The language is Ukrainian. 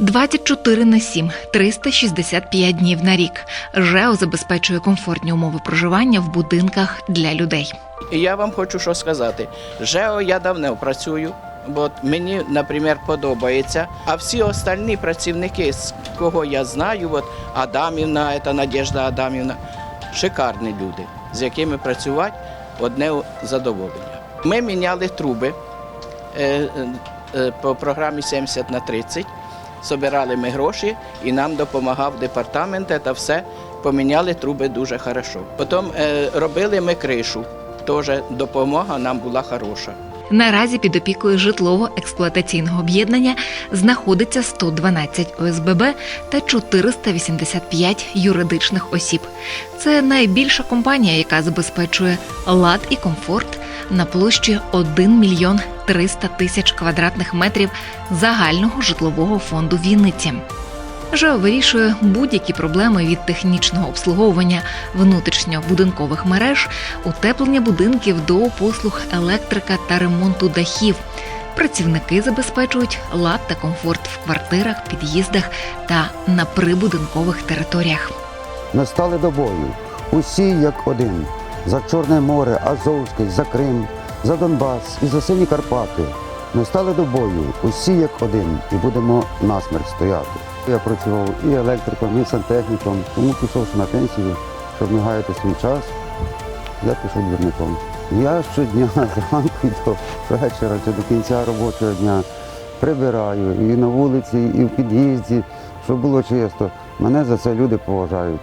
24 на 7, 365 днів на рік. ЖЕО забезпечує комфортні умови проживання в будинках для людей. Я вам хочу що сказати. ЖЕО я давно працюю, бо мені, наприклад, подобається. А всі остальні працівники, з кого я знаю, от Адамівна, це Надежда Адамівна, шикарні люди, з якими працювати одне задоволення. Ми міняли труби е, е, е, по програмі 70 на 30. Собирали ми гроші і нам допомагав департамент, це все поміняли труби дуже хорошо. Потім е, робили ми кришу, теж допомога нам була хороша. Наразі під опікою житлово-експлуатаційного об'єднання знаходиться 112 ОСББ та 485 юридичних осіб. Це найбільша компанія, яка забезпечує лад і комфорт на площі 1 мільйон 300 тисяч квадратних метрів загального житлового фонду Вінниці. ЖЕО вирішує будь-які проблеми від технічного обслуговування внутрішньобудинкових мереж, утеплення будинків до послуг електрика та ремонту дахів. Працівники забезпечують лад та комфорт в квартирах, під'їздах та на прибудинкових територіях. Ми стали до бою. Усі як один. За Чорне море, Азовське, за Крим, за Донбас і за сині Карпати. Ми стали до бою, усі як один, і будемо насмерть стояти. Я працював і електриком, і сантехніком, тому пішовши на пенсію, щоб не гаяти свій час, я пішов двірником. Я щодня зранку до вечора чи до кінця робочого дня прибираю і на вулиці, і в під'їзді, щоб було чисто. Мене за це люди поважають.